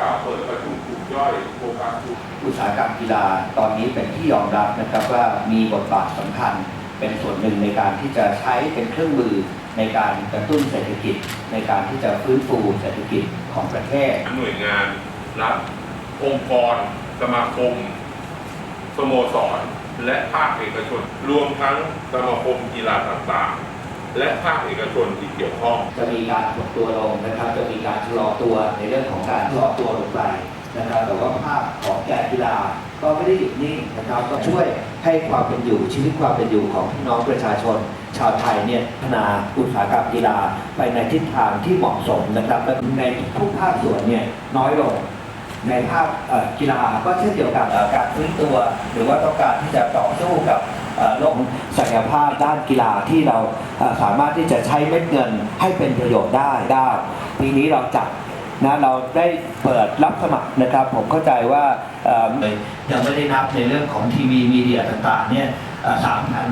กล่าวเปิดประชุมกลุ่มย่อยโครงการกลุ่มอุตสาหกรรมกีฬาตอนนี้เป็นที่ยอมรับนะครับว่ามีบทบาทสำคัญ เป็นส่วนหนึ่งในการที่จะใช้เป็นเครื่องมือในการกระตุ้นเศรษฐกิจ ในการที่จะฟื้นฟูเศรษฐกิจของประเทศ หน่วยงานรัฐองค์กร สมาคม สโมสร และภาคเอกชน รวมทั้งสมาคมกีฬาต่างๆ และภาคเอกชนที่เกี่ยวข้อง จะมีการหดตัวลงนะครับ จะมีการชะลอตัวในเรื่องของการชะลอตัวลงไปนะครับ แต่ว่าภาพของแกนกีฬาก็ไม่ได้หยุดนิ่งนะครับ ก็ช่วยให้ความเป็นอยู่ชีวิตความเป็นอยู่ของพี่น้องประชาชน ชาวไทยเนี่ยพัฒนาอุตสาหกรรมกีฬาไปในทิศทางที่เหมาะสมนะครับและในทุกภาคส่วนเนี่ยน้อยลงในภาคกีฬาก็เช่นเดียวกันการฟื้นตัว หรือว่าต้องการที่จะต่อสู้กับ เอ่อโลกศักยภาพด้านกีฬาที่เราสามารถที่จะใช้เม็ดเงินให้เป็นประโยชน์ได้ได้ปีนี้เราจัดนะเราได้เปิดรับสมัครนะครับ ผมเข้าใจว่ายังไม่ได้นับในเรื่องของทีวีมีเดียต่างๆเนี่ยสามพัน